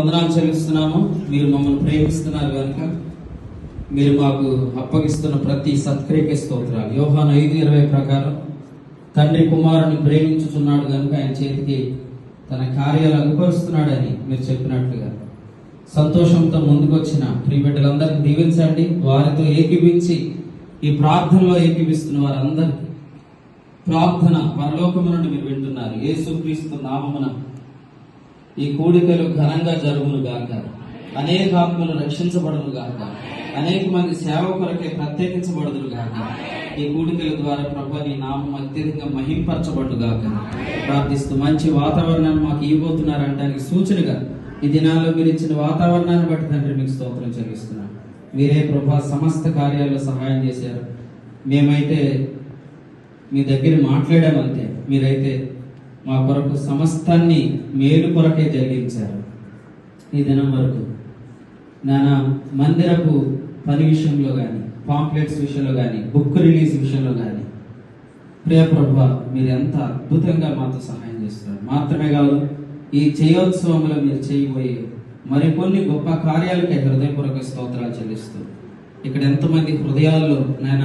వందనాలు చెల్లిస్తున్నాము. మీరు మమ్మల్ని ప్రేమిస్తున్నారు కనుక మీరు మాకు అప్పగిస్తున్న ప్రతి సత్క్రియకి స్తోత్రాలు. యోహాన్ ఐదు ఇరవై ప్రకారం తండ్రి కుమారుని ప్రేమించుచున్నాడు కనుక ఆయన చేతికి తన కార్యాలు అనుభవిస్తున్నాడని మీరు చెప్పినట్లుగా. సంతోషంతో ముందుకొచ్చిన ప్రియబిడ్డలందరినీ దీవించండి. వారితో ఏకీపించి ఈ ప్రార్థనలో ఏకీపిస్తున్న వారందరికీ ప్రార్థన పరలోకము నుండి మీరు వింటున్నారు. యేసుక్రీస్తు నామమున ఈ కూడికలు ఘనంగా జరుగును గాక అనేక ఆత్మలు రక్షించబడును గాక అనేక మంది సేవ కొరకే ప్రత్యేకించబడుదురు గాక ఈ కూడికల ద్వారా ప్రభు నీ నామం అత్యధికంగా మహింపరచబడు గాక ప్రార్థిస్తూ మంచి వాతావరణాన్ని మాకు ఇవ్వబోతున్నారంటానికి సూచనగా ఈ దినాల్లో మీరు ఇచ్చిన వాతావరణాన్ని బట్టి తండ్రి మీకు స్తోత్రం చెల్లిస్తున్నాను మీరే ప్రభా సమస్త కార్యాల్లో సహాయం చేశారు. మేమైతే మీ దగ్గర మాట్లాడామంతే. మీరైతే మా కొరకు సమస్తాన్ని మేలు కొరకే జరిగించారు. ఈ దినం వరకు నానా మందిరపు పని విషయంలో కానీ పాంప్లెట్స్ విషయంలో కానీ బుక్ రిలీజ్ విషయంలో కానీ ప్రియ ప్రభు మీరు ఎంత అద్భుతంగా మాతో సహాయం చేస్తున్నారు. మాత్రమే కాదు ఈ జయోత్సవంలో మీరు చేయబోయే మరికొన్ని గొప్ప కార్యాలకే హృదయపూర్వక స్తోత్రాలు చెల్లిస్తూ ఇక్కడ ఎంతమంది హృదయాల్లో నాయన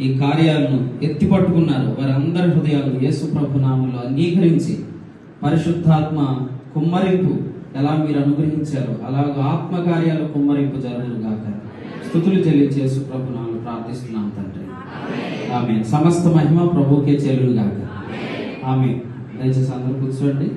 ఈ కార్యాలను ఎత్తి పట్టుకున్నారు వారందరి హృదయాలు యేసు ప్రభు నామంలో అంగీకరించి పరిశుద్ధాత్మ కుమ్మరింపు ఎలా మీరు అనుగ్రహించారో అలాగ ఆత్మ కార్యాలు కుమ్మరింపు జరుగును గాక. స్థుతులు చెల్లించి యేసు ప్రభు నామములో ప్రార్థిస్తున్నాం తండ్రి. ఆమె సమస్త మహిమ ప్రభుకే చెల్లును గాక. ఆమె దయచేసి అందరూ కూర్చోండి.